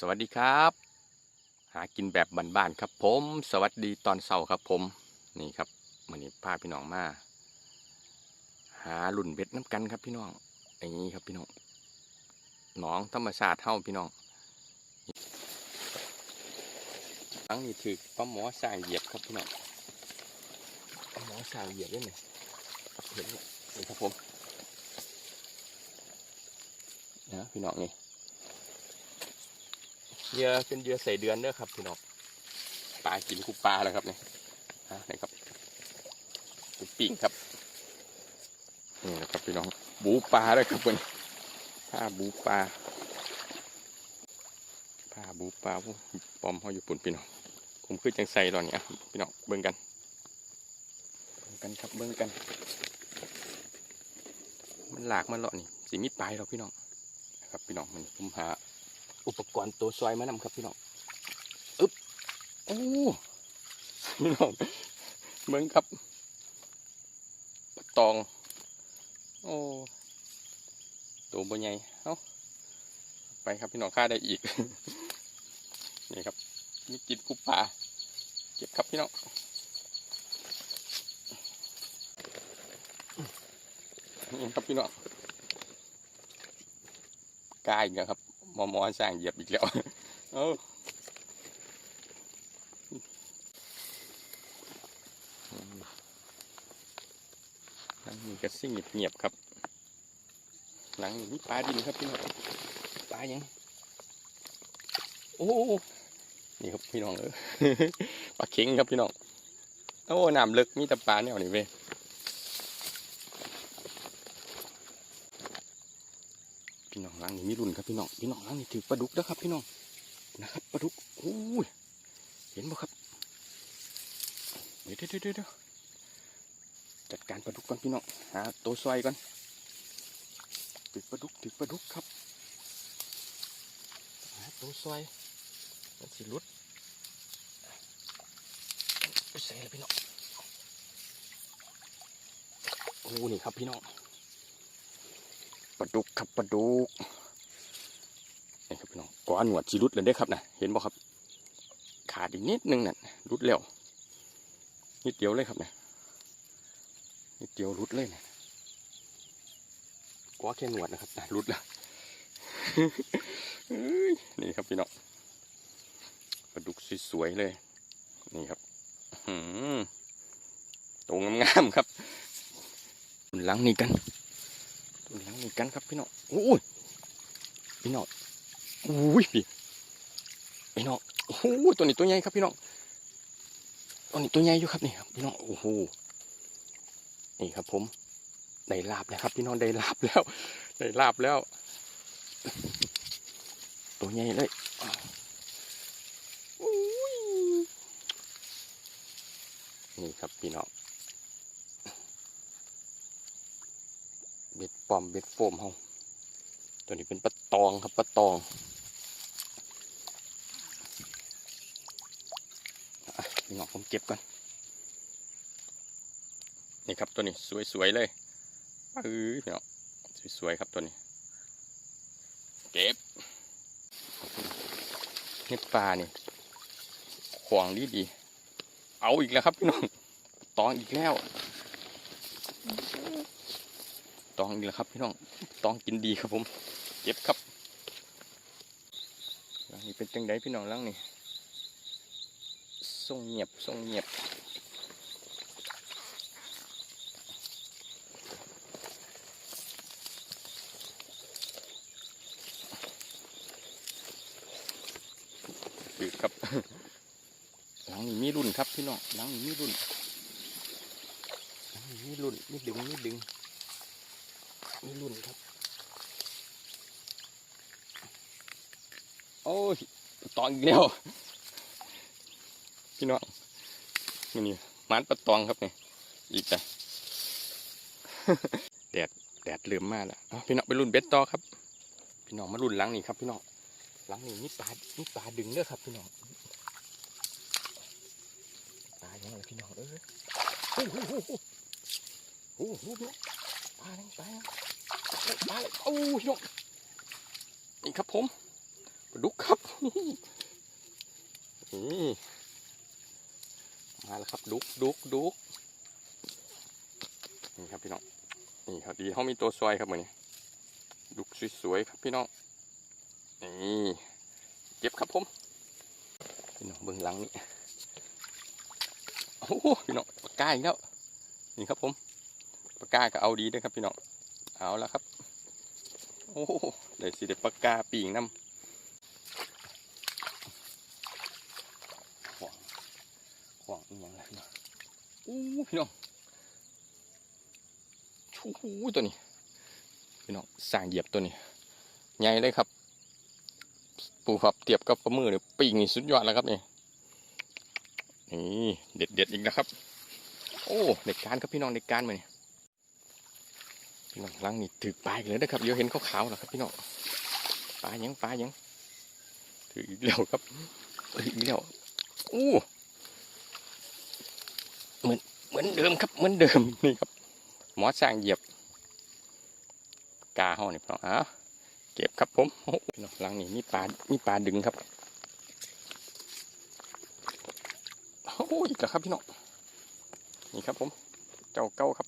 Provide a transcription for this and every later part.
สวัสดีครับ หากินแบบบ้านๆครับผม สวัสดีตอนเช้าครับผม นี่ครับวันนี้พาพี่น้องมา หาหลุ่นเบ็ดน้ำกันครับพี่น้องอย่างนี้ครับพี่น้องหนองธรรมชาติเท่าพี่น้องอังนี้ถือปลาหมอสางเหยียบครับพี่น้องปลาหมอสางเหยียบด้วยนี่เห็นไหมนี่ครับผมนะพี่น้องนี่ เหยื่อเป็นเหยื่อใส่เดือนเด้อครับพี่น้องปลากินคูปลาแล้วครับเนี่ยฮะนี่ครับเป็นปิ่งครับนี่นะครับพี่น้องบูปลาเลยครับเพื่อนผ้าบูปลาผ้าบูปลาผู้ปอมเขาอยู่ปุ่นพี่น้องผมคือจังใส่ตอนนี้อะพี่น้องเบิ่งกันเบิ่งกันครับเบิ่งกัน มันหลากมันเลาะนี่สีมีปลายหรอกพี่น้องนะครับพี่น้องมันผมหา อุปกรณ์ตัวซอยมานำครับพี่น้องอึ๊บโอ้พี่น้องเบิ้งครับปลาตอง โอ้ตัวบนใหญ่เอ้าไปครับพี่น้องค่าได้อีกนี่ครับมีกินกุปลาเก็บครับพี่น้องนี่ครับพี่น้องกายอีกแล้วครับ มอมอสร้างเหยียบอีกแล้วเอาหลังนี้ก็สิ่งเงียบๆครับ หลังนี้มีปลาดินครับพี่น้องปลายังโอ้นี่ครับพี่น้องเออปลาเข็งครับพี่น้องโอ้น้ำลึกมีแต่ปลาเนี่ยนี่เว้ย พี่น้องหลังนี้ มีรุ่นครับพี่น้องพี่น้องหลังนี้ถือปลาดุกนะครับ พี่น้องนะครับปลาดุกโอ้ยเห็นบ่ครับเดี๋ยวเดี๋ยวเดี๋ยวจัดการปลาดุกก่อนพี่น้องหาตัวซอยก่อนถือปลาดุกถือปลาดุกครับหาตัวซอยมันสิหลุดใส่เลยพี่น้องโอ้นี่ครับพี่น้องปลาดุกครับปลาดุก ก้อนหนวดจีรุดเลยได้ครับนะเห็นบ่ครับ ขาดอีกนิดนึงนั่นรุดแล้วนิดเดียวเลยครับนะนิดเดียวรุดเลยนะก้อแค่หนวดนะครับนะรุดแล้วนี่ครับพี่น้องปลาดุกสวยๆเลย นี่ครับตรงงามๆครับหลังนี่กันตัวหลังนี่กันครับพี่น้องโอ้ยพี่น้อง อ้ยพี่พี่น้องโอ้โหตัวนี้ตัวใหญ่ครับพี่น้องตัวนี้ตัวใหญ่อยู่ครับนี่ครับพี่น้องโอ้โหนี่ครับ ผมได้ลาบแล้วครับ พี่น้องได้ลาบแล้วได้ลาบแล้ว ตัวใหญ่เลยโอ้ยนี่ครับพี่น้องเบ็ดปอมเบ็ดโฟมเฮา ตัวนี้เป็นปลาตองครับปลาตองอะพี่องผมเก็บก่อนนี่ครับตัวนี้สวยๆเลยเออพี่น้องสวยๆครับตัวนี้ เก็บนี่ปลานี่ขวางดีดีเอาอีกแล้วครับพี่น้องตองอีกแล้วตองอีกแล้วครับพี่น้องตองกินดีครับผม เก็บครับหลังนี้เป็นจังไดพี่น้องหลังนี่ส่งเงียบส่งเงียบคือครับหลังนี้มีรุ่นครับพี่น้องหลังนี้มีรุ่นหลังนี้มีรุ่นมีดึงมีดึงมีรุ่นครับ อ้ยตองอีกแล้วพี่น้องนี่นี่มันปลาตองครับนี่อีกจ้ะแดดแดดเริ่มมากแล้วพี่น้องไปรุ่นเบ็ดต่อครับ พี่น้องมารุ่นหลังนี่ครับ พี่น้องหลังนี่มีปลามีปลาดึงเด้อครับ พี่น้องปลาอย่างไรพี่น้องเอ้ยโอ้โหโอ้โหโอ้โหปลาปลาปลาเลยโอ้ยน้องนี่ครับผม ดุกครับมาแล้วครับดุกดุกดุกนี่ครับพี่น้องนี่ครับดีเขามีตัวซอยครับมือนี้ดุกสวยๆครับพี่น้องนี่เก็บครับผมพี่น้องเบื้องหลังนี่โอ้พี่น้องปากกาอีกแล้วนี่ครับผมปากกาก็เอาดีด้วยครับพี่น้องเอาแล้วครับโอ้เดี๋ยวสิเด็ดปากกาปีงน้ำ ขวางอีกอย่างไรพี่น้องอู้ พี่น้องชูตัวนี้ พี่น้องสร้างเหยียบตัวนี้ ใหญ่เลยครับ ปูครับเทียบกับฝ่ามือเนี่ยปีกนี่สุดยอดแล้วครับนี่นี่เด็ดเด็ดอีกแล้วครับ โอ้เด็กการครับพี่น้องเด็กการมาเนี่ยพี่น้องลังนี่ถือปลาอีกเลยนะครับเดี๋ยวเห็นขาวๆแล้วครับพี่น้องปลายังปลายังถืออีกแล้วครับออีกแล้วอู้เหมือน เดิมครับเหมือนเดิมนี่ครับ หมอสร้างเหยียบ กาห้องนี่พี่น้องอะเก็บครับผมโอ้โหพี่น้องหลังนี้มีปลามีปลาดึงครับโอ้โหอีกแล้วครับพี่น้องนี่ครับผม เจ้าเก้าครับ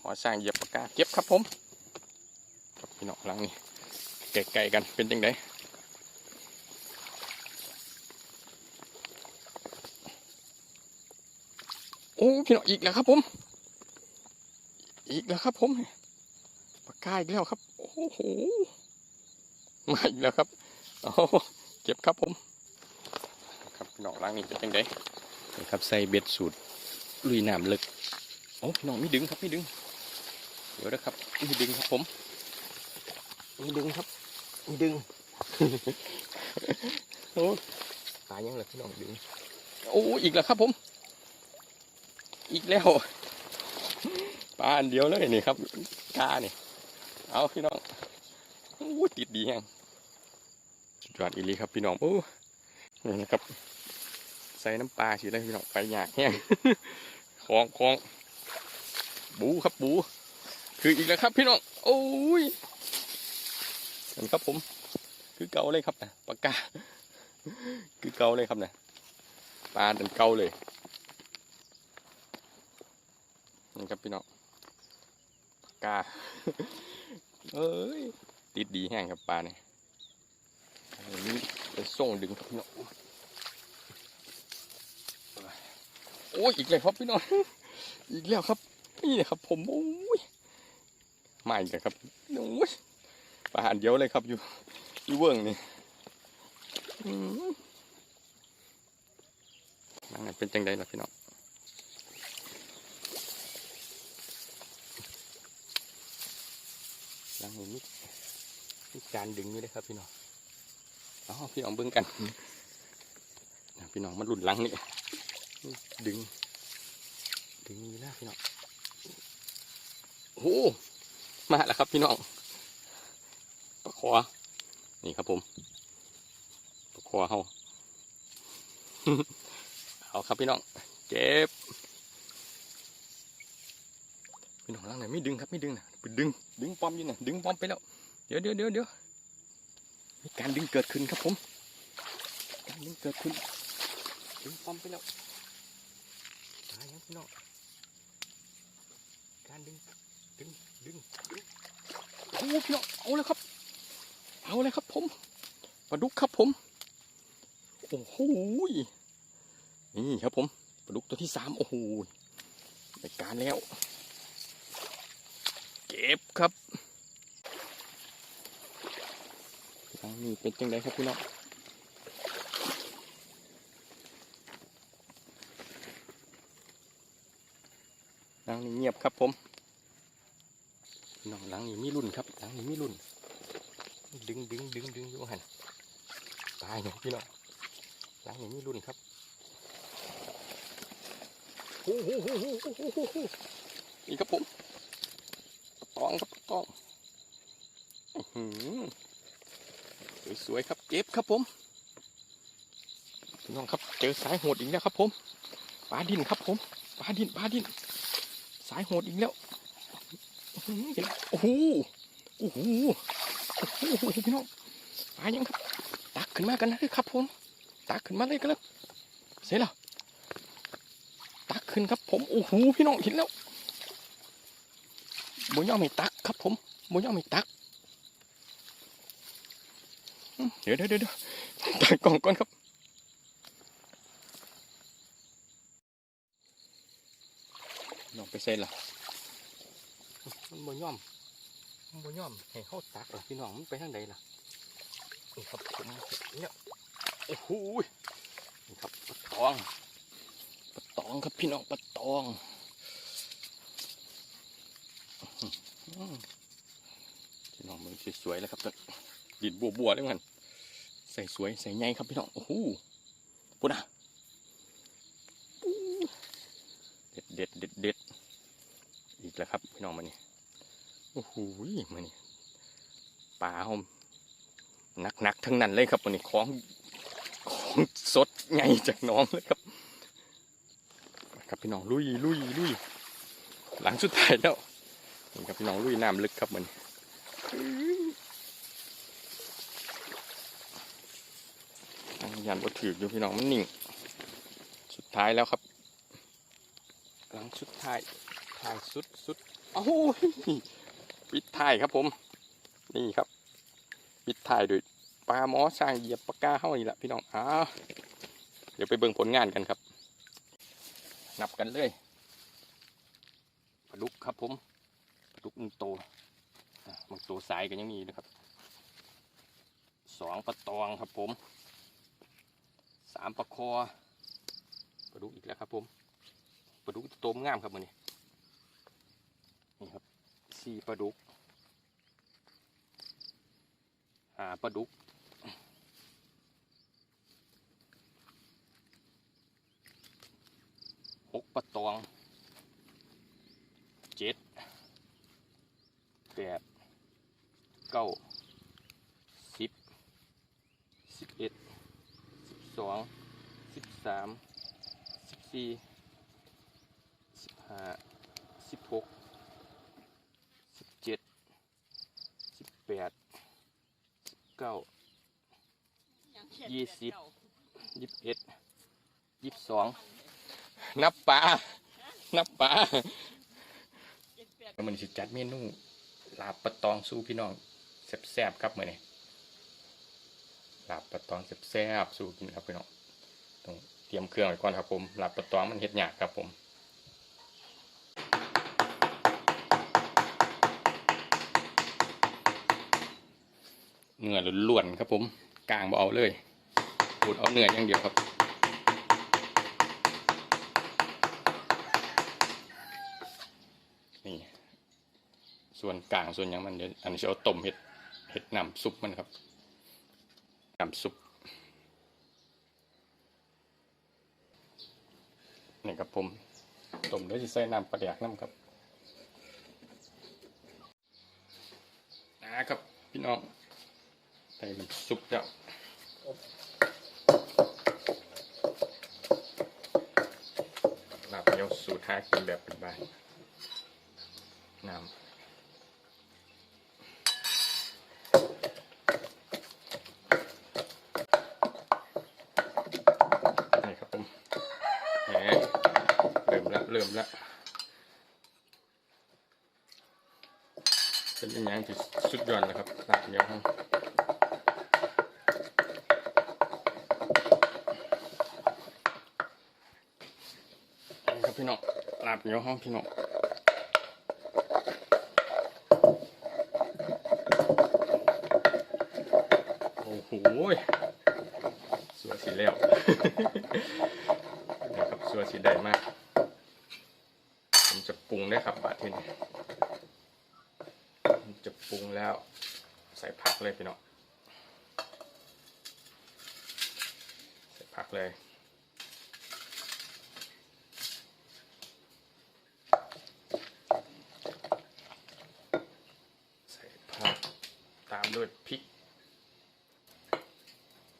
หมอสร้างเหยียบปากกาเก็บครับผม ครับพี่น้องหลังนี้ไกลๆกันเป็นยังไง โอ้พี่น้องอีกแล้วครับผม อีกแล้วครับผมปากกาอีกแล้วครับ โอ้โหมาอีกแล้วครับเอาเก็บครับผม ครับพี่น้องล้างนี่เป็นยังไงนี่ครับใส่เบ็ดสูตรลุยน้ำลึกโอ้พี่น้องมีดึงครับไมีดึง เดี๋ยวนะครับไมีดึงครับผมไมีดึงครับไมีดึงโอ้ตายยังเลยพี่น้องดึงโอ้อีกแล้วครับผม อีกแล้วปลาอันเดียวเลยนี่ครับกาเนี่เอาพี่น้องอู้ติดดีแฮงสุดยอดอีลีครับพี่น้องโอ้นี่นะครับ ใส่น้ำปลาสิเลยพี่น้องไปหยากแห้งคลองคลองบูครับบู คืออีกแล้วครับพี่น้องโอ้ยเห็นครับผม คือเก่าเลยครับนะปากกาคือเก่าเลยครับนะปลาเป็นเก่าเลย นี่ครับพี่น้องปากกาเอ้ยติดดีแห้งครับปลาเนี่ยอันนี้เป็นส่งดึงครับพี่น้องโอ้ยอีกแล้วครับพี่น้องอีกแล้วครับ นี่นะครับ ผมโอ้ยมาอีกแล้วครับโอ้ยปลาหันเดียวเลยครับอยู่อยู่เวิ้งนี่มนั่นนะเป็นจังไดล่ะพี่น้อง ลังนี้มีมีการดึงอยู่เลยครับ พี่น้องอ๋อพี่น้องเบิ่งกันนะพี่น้องมันหลุดลังนี่ดึง ดึงนี่นะพี่น้องโอ้โหมาแล้วครับพี่น้องปลาคอนี่ครับผมปลาคอเฮาเอาครับพี่น้องเก็บพี่ น้องหลังไม่ดึงครับไม่ดึงนะดึง ดึงปอมอยู่นะดึงปอมไปแล้ว เดี๋ยวเดี๋ยวเดี๋ยวเดี๋ยวมีการดึงเกิดขึ้นครับผม การดึงเกิดขึ้น ดึงปอมไปแล้วตายยังพี่น้องการดึง ดึง ดึงดึงโอ้พี่น้องเอาเลยครับ เอาเลยครับผมปลาดุกครับผม โอ้โห นี่ครับผมปลาดุกตัวที่สามโอ้โหในการแล้ว เก็บครับทางนี้เป็นจังไดครับพี่น้องหลังนี้เงียบครับผมน้องหลังนี้มีรุ่นครับหลังนี้มีรุ่น ดึงดึงดึงดึงอยู่หันตายเนาะพี่น้องหลังนี้มีรุ่นครับโอ้โหโอ้โหโอ้โหโอ้โหนี่ครับผม ตองครับตองอื้อหือสวยๆครับเก็บครับผมพี่น้องครับเจอสายโหดอีกแล้วครับผมปลาดินครับผมปลาดินปลาดิน สายโหดอีกแล้วอื้อหือเห็นโอ้โหโอ้โหโอ้โหพี่น้องปลายังครับ ตักขึ้นมากันเลยครับผมตักขึ้นมาเลยกันแล้วเสร็จแล้วตักขึ้นครับผมโอ้โหพี่น้องเห็นแล้ว บุญย่อมไม่ตักครับผมบุญย่อมไม่ตักเดี๋ยวเดี๋ยวเดี๋ยวเดี๋ยวตักกล่องก่อนครับน้องไปเซนละมันบุญย่อมมันบุญย่อมให้เขาตักเหรอพี่น้องมันไปทางใดล่ะนี่ครับผมเนี่ยโอ้โหนี่ครับปลาตองปลาตองครับพี่น้องปลาตอง อืม พี่น้องมือสวยๆแล้วครับตอนดิดบัวๆเลยมันใส่สวยใส่ใหญ่ครับพี่น้องโอ้โหปุ่นอะเด็ดเด็ดเด็ดเด็ดอีกแล้วครับพี่น้องมานี่โอ้โหมานี่ปลาหอมนักนักๆทั้งนั้นเลยครับมันนี่ของของสดไงจากน้องเลยครับ ครับพี่น้องลุยลุยลุยหลังสุดท้ายแล้ว นี่ครับพี่น้องลุยน้ำลึกครับมันอันยันบดถืออยู่พี่น้องมันนิ่ง สุดท้ายแล้วครับ หลังสุดท้ายท้ายสุดสุดโอ้โหปิดท้ายครับผม นี่ครับ ปิดท้ายด้วยปลาหมอสร้างเหยียบปากกาเข้านี่แหละพี่น้องอ้าวเดี๋ยวไปเบิ่งผลงานกันครับ นับกันเลยปลาดุกครับผม ปลาดุกหนึ่งตัวบางตัวสายก็ยังมีนะครับสองปลาตองครับผมสามปลาคอปลาดุกอีกแล้วครับผมปลาดุกตัวงามครับมันนี่นี่ครับสี่ปลาดุกหาปลาดุกหกปลาตองเจ็ด แปดเก้าสิบสิบเอ็ดสิบสองสิบสามสิบสี่สิบห้าสิบหกสิบเจ็ดสิบแปดสิบเก้ายี่สิบยี่สิบเอ็ดยี่สิบสองนับปลานับปลามันสิจัดเมนู ลาบปลาตองสู้พี่น้องแซ่บๆครับเมื้อนี้ลาบปลาตองแซ่บๆสู้กินครับพี่น้องต้องเตรียมเครื่องไว้ก่อนครับผมลาบปลาตองมันเฮ็ดหยากครับผมเนื้อล้วนๆครับผมกลางบ่เอาเลยปูดเอาเนื้ออย่างเดียวครับ นี่ ส่วนกลางส่วนยังมันเดี๋ยวอันนี้จะเอาต้มเห็ดเห็ดน้ำซุปมันครับน้ำซุปนี่ครับผมต้มด้วยใส่น้ำปลาแดกน้ำครับนะครับพี่น้องใส่น้ำซุปแล้วลาบเนียวสูตรหากินแบบเป็นบ้านน้ำนี่ครับผมแหมเริ่มละเริ่มละเป็นอยังไงที่สุดยอดแล้วครับลาบเหนียวครับนี่ครับพี่น้องลาบ เหนียวห้องพี่น้องโอ้โหสัวสีแล้วนะครับสัวสีได้มาก ผมจะปรุงได้ครับบาทที่นี่ผมจะปรุงแล้วใส่ผักเลยพี่น้องใส่ผักเลย ใส่ผักตามด้วยพริก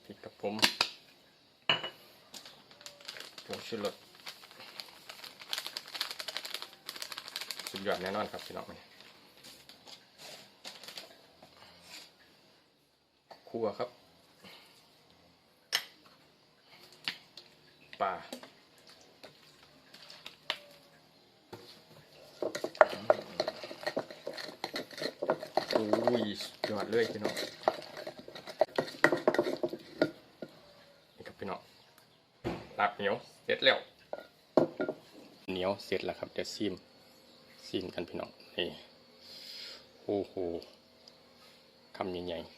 พริกกับผมผงชูรสสุดย อนครับพี่น้องนี่ครัวครับปลาอุ้ยสุดยอดเลยพี่น้องนี่ครับพี่น้องลาบเหนียวเสร็จแล้วเหนียวเสร็จแล้วครับเดี๋ยวซิม ซิมกันพี่น้องนี่โอ้โหคำใหญ่ๆ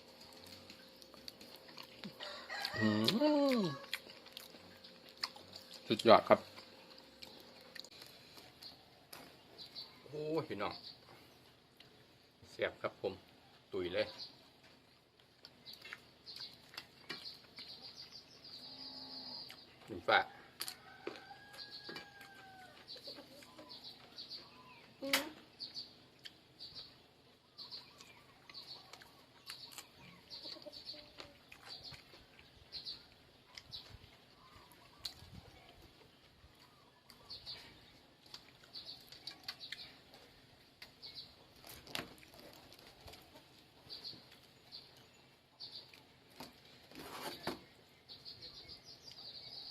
สุดยอดครับ โอ้พี่น้องเสียบครับผม ตุยเลยหนึ่งฝา ต้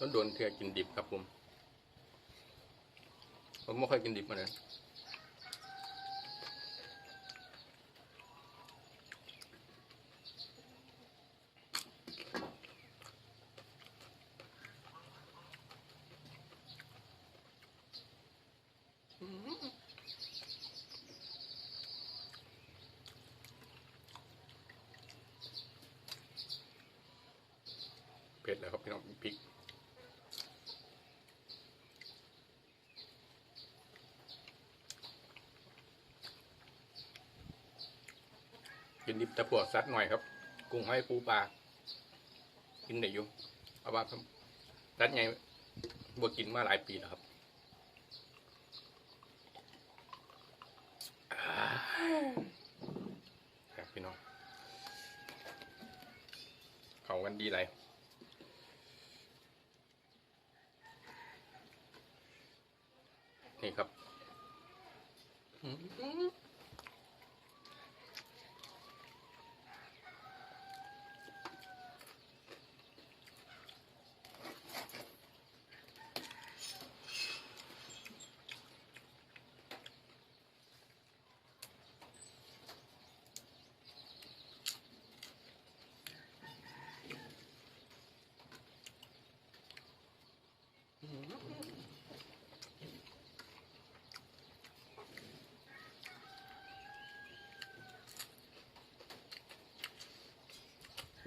นโดนเทือกินดิบครับผม ผมไม่ค่อยกินดิบมาเลย ดแล้วครับพี่น้องพริกกินดิบต่พวกสัตว์หน่อยครับ กุ้งห้อยปูปลากินได้อยู่เอาว่าครับสัตว์ไงบวกินมาหลายปีแล้วครับอ่าครับพี่น้องเขากันดีไรนี่ครับอืม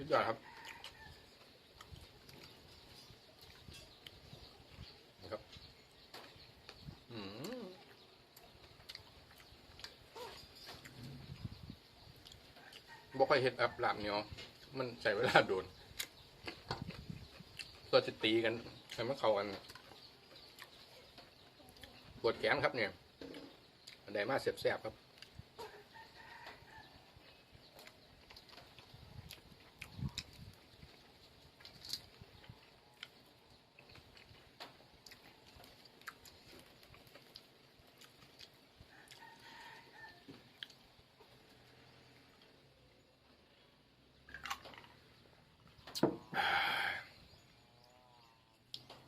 สุด ยอดครับนะครับอืมบ่ค่อยเห็ดอับลาบเหนียวมันใช้เวลาโดนก็จะตีกันให้มันเข้ากันปวดแขนครับเนี่ยอันใดมาเสียบๆครับ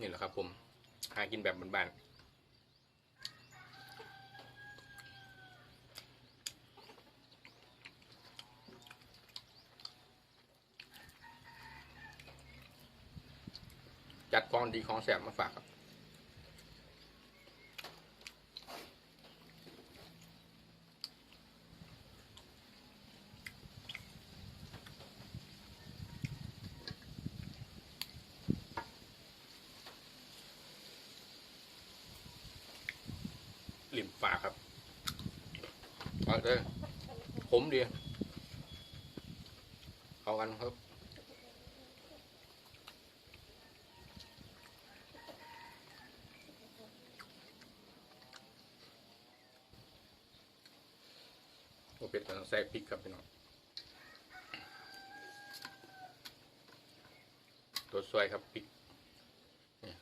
นี่แหละครับผม หากินแบบบ้านๆจัดกองดีของแสบมาฝากครับ หลิมปากครับ เอาเลยผมดีเข้ากันครับโอเคตอนใส่พริกครับพี่น้องตัวซอยครับพริกนี่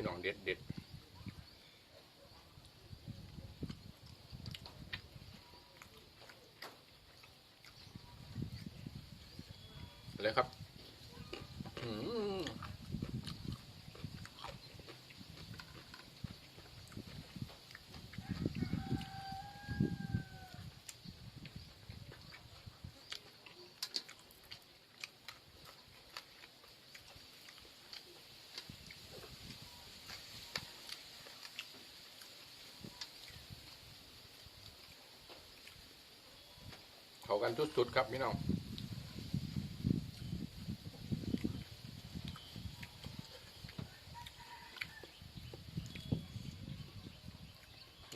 พี่น้องเด็ดเด็ดเลยครับอืม เข้ากันสุดๆครับพี่น้อง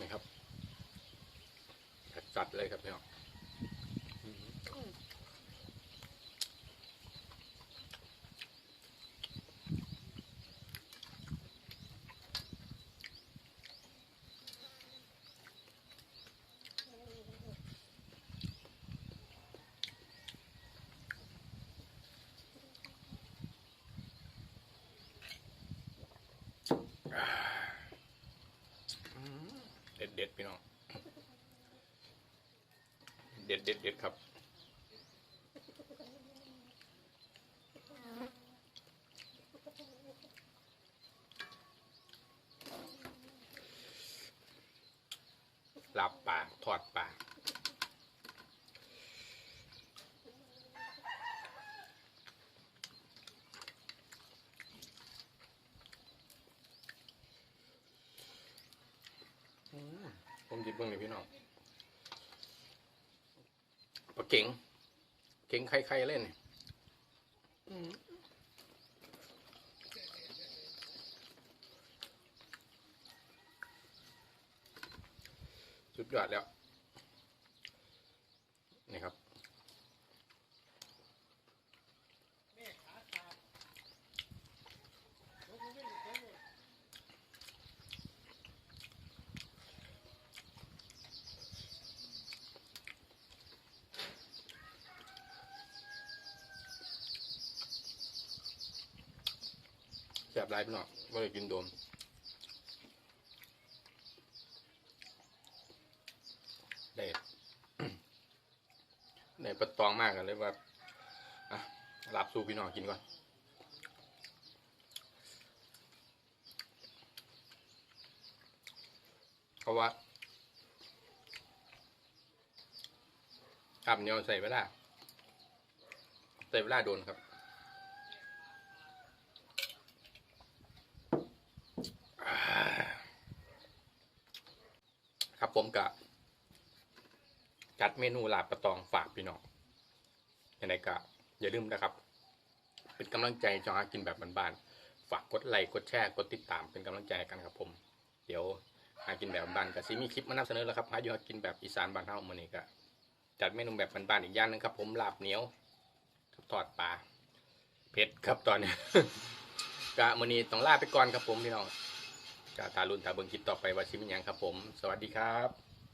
นี่ครับจัดๆเลยครับพี่น้องเด็ดเด็ดๆพี่น้อง เด็ดเด็ดเด็ดครับ ลาบปลาทอดปลาอืมผมหยิบเบิ่งเลยพี่น้องปลาเก๋งเก๋ง ใครๆเล่นนี่อืมสุดยอดแล้วนี่ครับ แสบไรพี่น้องไม่ได้กินโดมได้ได้ประตองมากกันเลยว่าอะรับสู้พี่น้องกินก่อนเพราะว่าครับเนียวใส่เวลาใส่เวลาโดนครับ ครับ ผมกะจัดเมนูลาบประตองฝากพี่น้องยังไงก็อย่าลืมนะครับ เป็นกำลังใจจองหากินแบบบ้านๆฝากกดไลค์กดแชร์กดติดตามเป็นกำลังใจกันครับผม เดี๋ยวหากินแบบบ้านกับซีมีคลิปมานำเสนอแล้วครับหาอยู่ากินแบบอีสานบ้านเฮามือนี้ก็จัดเมนูแบบบ้านๆอีกอย่างหนึงครับ ผมลาบเหนียวทอดปลาเผ็ดครับตอนนี้กะมื้อนี้ต้องลาไปก่อนครับผมพี่น้อง ก็ตาลุนตาเบิงคลิปต่อไปว่าชิมิยังครับผม สวัสดีครับ